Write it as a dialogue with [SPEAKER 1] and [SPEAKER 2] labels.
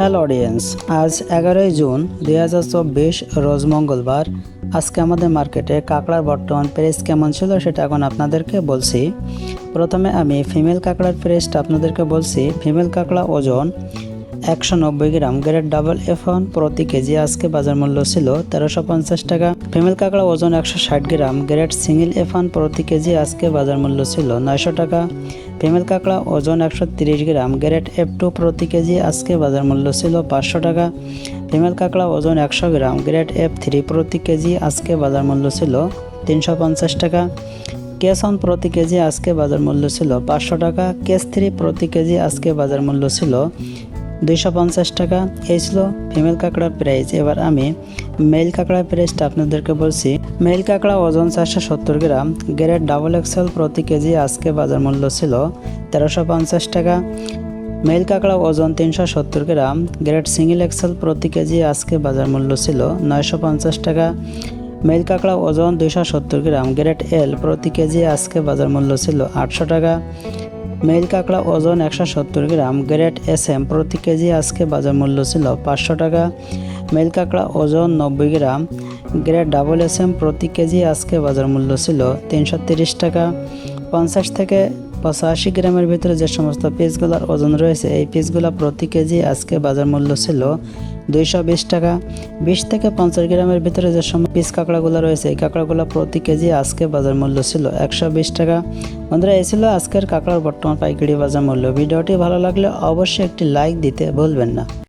[SPEAKER 1] Hello audience, আজ এগারোই June দুই হাজার চব্বিশ, রোজ মঙ্গলবার। আজকে আমাদের মার্কেটে কাঁকড়ার বর্তমান প্রেস কেমন ছিল সেটা এখন আপনাদেরকে বলছি। প্রথমে আমি ফিমেল কাঁকড়ার প্রেসটা আপনাদেরকে বলছি। ফিমেল কাঁকড়া ওজন একশো নব্বই gram grade double F one প্রতি কেজি আজকে বাজার মূল্য ছিল তেরোশো পঞ্চাশ টাকা। ফিমেল কাঁকড়া ওজন একশো ষাট gram grade single F one প্রতি কেজি আজকে বাজার মূল্য ছিল নয়শো টাকা। ফিমেল কাঁকড়া ওজন একশো তিরিশ গ্রাম গ্রেড এফ টু প্রতি কেজি আজকে বাজার মূল্য ছিল পাঁচশো টাকা। ফিমেল কাঁকড়া ওজন একশো গ্রাম গ্রেড এফ থ্রি প্রতি কেজি আজকে বাজার মূল্য ছিল তিনশো পঞ্চাশ টাকা। কেস অন প্রতি কেজি আজকে বাজার মূল্য ছিল পাঁচশো টাকা। কেস থ্রি প্রতি কেজি আজকে বাজার মূল্য ছিল দুইশো পঞ্চাশ টাকা। এই ছিল ফিমেল কাঁকড়ার প্রাইস এবার আমি মেল কাঁকড়ার প্রাইসটা আপনাদেরকে বলছি। মেল কাঁকড়া ওজন চারশো সত্তর gram. Grade double X L প্রতি কেজি আজকে বাজার মূল্য ছিল তেরোশো পঞ্চাশ টাকা। মেল কাঁকড়া ওজন তিনশো সত্তর gram. Grade single X L প্রতি কেজি আজকে বাজার মূল্য ছিল নয়শো পঞ্চাশ টাকা। মেল কাঁকড়া ওজন দুইশো সত্তর গ্রাম। গ্রেড এল প্রতি কেজি আজকে বাজার মূল্য ছিল আটশো টাকা। মেল কাঁকড়া ওজন একশো সত্তর গ্রাম, গ্রেড এস এম প্রতি কেজি আজকে বাজার মূল্য ছিল পাঁচশো টাকা। মেল কাঁকড়া ওজন নব্বই gram, grade double S M প্রতি কেজি আজকে বাজার মূল্য ছিল তিনশো তিরিশ টাকা। পঞ্চাশ থেকে পঁচাশি গ্রামের ভিতরে যে সমস্ত পিসগুলোর ওজন রয়েছে, এই পিসগুলো প্রতি কেজি আজকে বাজার মূল্য ছিল দুইশো বিশ টাকা। বিশ থেকে পঞ্চাশ গ্রামের ভিতরে যে সমস্ত পিস কাঁকড়াগুলো রয়েছে, এই কাঁকড়াগুলো প্রতি কেজি আজকে বাজার মূল্য ছিল একশো বিশ টাকা। বন্ধুরা, এই ছিল আজকের কাঁকড়ার বর্তমান পাইকারি বাজার মূল্য। ভিডিওটি ভালো লাগলে অবশ্যই একটি লাইক দিতে ভুলবেন না।